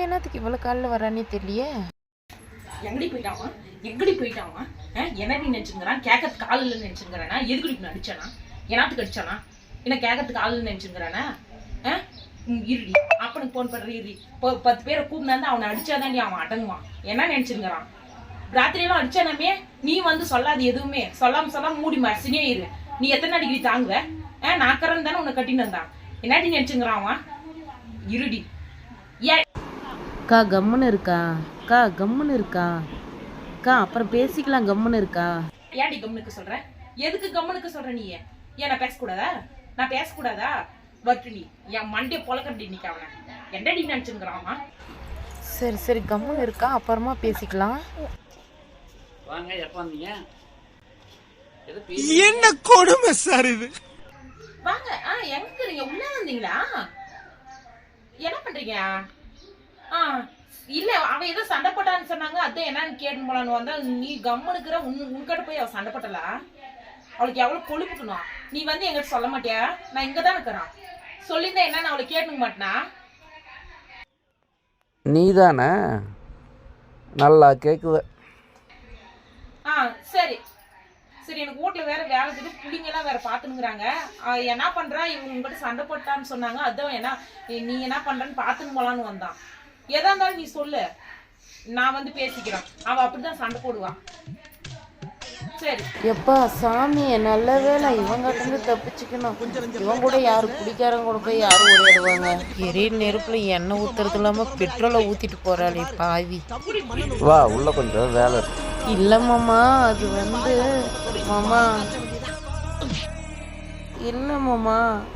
இவன் என்னத்துக்கு இவ்வளோ காலில் வரானே தெரியலையே? எங்கடி போயிட்டான் எங்கடி போயிட்டான் என்னடி நினைச்சுங்கிறான் கேட்கறதுக்கு ஆள் இல்லைன்னு நினைச்சுங்கிறானா எதுக்கு இப்படி அடிச்சானா என்னத்துக்கு அடிச்சானா? என்ன கேட்கறதுக்கு ஆள் இல்லைன்னு நினைச்சுங்கிறானா இருடி. அப்பனுக்கு ஃபோன் பண்ணுற இருடி. இப்போ பத்து பேரை கூப்பிட்டு அவனை அடிச்சாதாண்டி அவன் அடங்குவான். என்ன நினைச்சுங்கிறான் ராத்திரியெல்லாம் அடிச்சானாமே? நீ வந்து சொல்லாது எதுவுமே. சொல்லாம சொல்லாம மூடி மசினே இரு. நீ எத்தனை அடிக்கடி தாங்குவ? ஆ நாக்கறன் தானே உன்னை கட்டின்னு வந்தான். என்னடி நினைச்சுங்கிறான் அவன்? இருடி. அக்கா கம்முன்னு இருக்கா? அக்கா கம்முன்னு இருக்கா? அக்கா அப்புறம் பேசிக்கலாம் கம்முன்னு இருக்கா? ஏன்டி கம்முனுக்கு சொல்ற? எதுக்கு கம்முனுக்கு சொல்ற நீ? ஏன் நான் பேசக்கூடாதா? நான் பேசக்கூடாதா? வட்டுடி என் மண்டிய பொழக்கண்டி நிக்க அவனை. என்னடி நினைச்சுங்கிறான் அவன்? சரி சரி கம்முன்னு இருக்கா? அப்புறமா பேசிக்கலாம். வாங்க எப்போ வந்தீங்க? என்ன கொடுமை சார் இது? வாங்க ஆ எங்க இருக்கிறீங்க உள்ள வந்தீங்களா? என்ன பண்றீங்க? இல்ல அவன் ஏதோ சண்டை போட்டான்னு சொன்னாங்க. அதான் என்னன்னு கேட்டு போலான்னு வந்தா நீ கம்முனுக்குற உன் உன்கிட்ட போய் அவ சண்டை போட்டலா அவளுக்கு எவ்வளவு கொழுப்புக்கணும் நீ வந்து எங்கிட்ட சொல்ல மாட்டியா? நான் இங்க தான் இருக்கிறான். சொல்லியிருந்தா என்ன நான் அவளை கேட்டுக்க மாட்டேனா? நீதானே? நல்லா கேட்குது ஆ சரி. சரி எனக்கு வீட்ல வேற வேலை இருக்குது. புள்ளிங்கெல்லாம் வேற பாத்துனுங்கிறாங்க என்ன பண்றா? இவங்க உங்ககிட்ட சண்டை போட்டான்னு சொன்னாங்க. அதான் என்ன நீ என்ன பண்றன்னு பாத்துன்னு போலான்னு வந்தான். எதா இருந்தாலும் நீ சொல்லு. நான் வந்து பேசிக்கிறேன். அவ அப்படிதான் சண்டை போடுவா. சரி. எப்பா சாமி நல்ல வேலை இவங்கிட்ட இருந்து தப்பிச்சுக்கணும். இவன் கூட யாரு குடிக்காரங்க கூட போய் யாரும் ஓடிடுவாங்க எரியில் நெருப்புல எண்ணெய் ஊத்துறது இல்லாம பெட்ரோலை ஊத்திட்டு போறாளே பாவி. வா உள்ள கொஞ்சம் வேலை இல்ல மாமா அது வந்து மாமா. இல்ல மாமா.